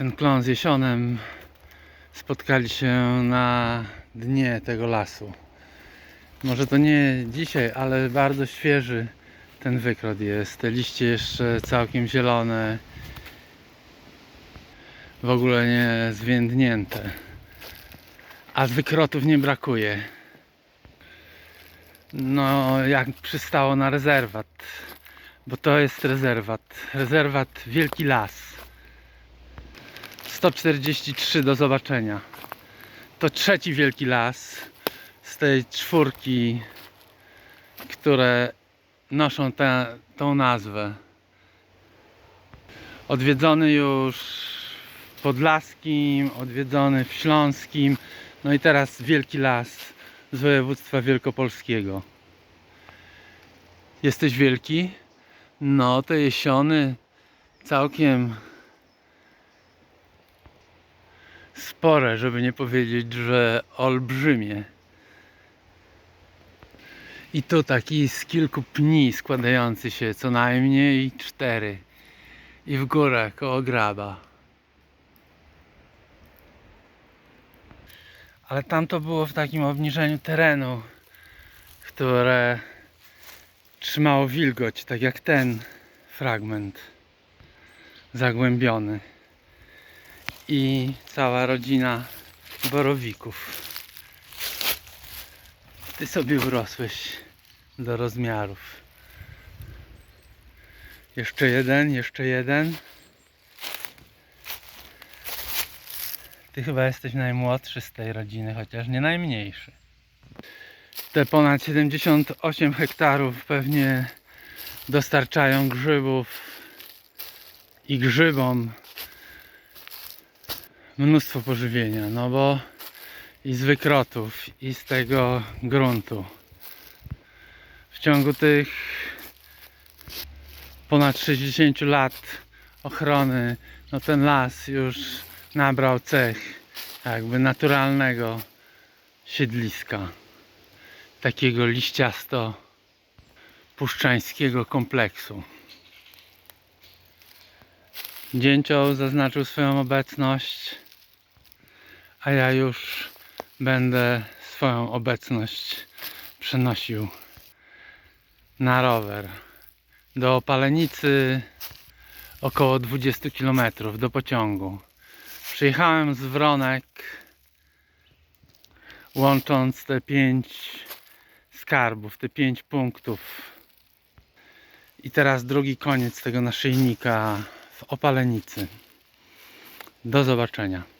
ten klon z jesionem spotkali się na dnie tego lasu. Może to nie dzisiaj, ale bardzo świeży ten wykrot jest. Te liście jeszcze całkiem zielone. W ogóle nie zwiędnięte. A wykrotów nie brakuje. No, jak przystało na rezerwat. Bo to jest rezerwat. Rezerwat Wielki Las. 143 do zobaczenia. To trzeci wielki las z tej czwórki, które noszą tę nazwę. Odwiedzony już w Podlaskim, odwiedzony w Śląskim, no i teraz wielki las z województwa wielkopolskiego. Jesteś wielki? No, te jesiony całkiem spore, żeby nie powiedzieć, że olbrzymie. I tu taki z kilku pni składający się co najmniej cztery. I w górę koło graba. Ale tam to było w takim obniżeniu terenu, które trzymało wilgoć, tak jak ten fragment zagłębiony i cała rodzina borowików. Ty sobie urosłeś do rozmiarów. Jeszcze jeden, jeszcze jeden. Ty chyba jesteś najmłodszy z tej rodziny, chociaż nie najmniejszy. Te ponad 78 hektarów pewnie dostarczają grzybów i grzybom mnóstwo pożywienia, no bo i z wykrotów, i z tego gruntu. W ciągu tych ponad 60 lat ochrony, no ten las już nabrał cech jakby naturalnego siedliska. Takiego liściasto puszczańskiego kompleksu. Dzięcioł zaznaczył swoją obecność, a ja już będę swoją obecność przenosił na rower do Opalenicy około 20 km do pociągu. Przyjechałem z Wronek łącząc te pięć skarbów, te pięć punktów. I teraz drugi koniec tego naszyjnika w Opalenicy. Do zobaczenia.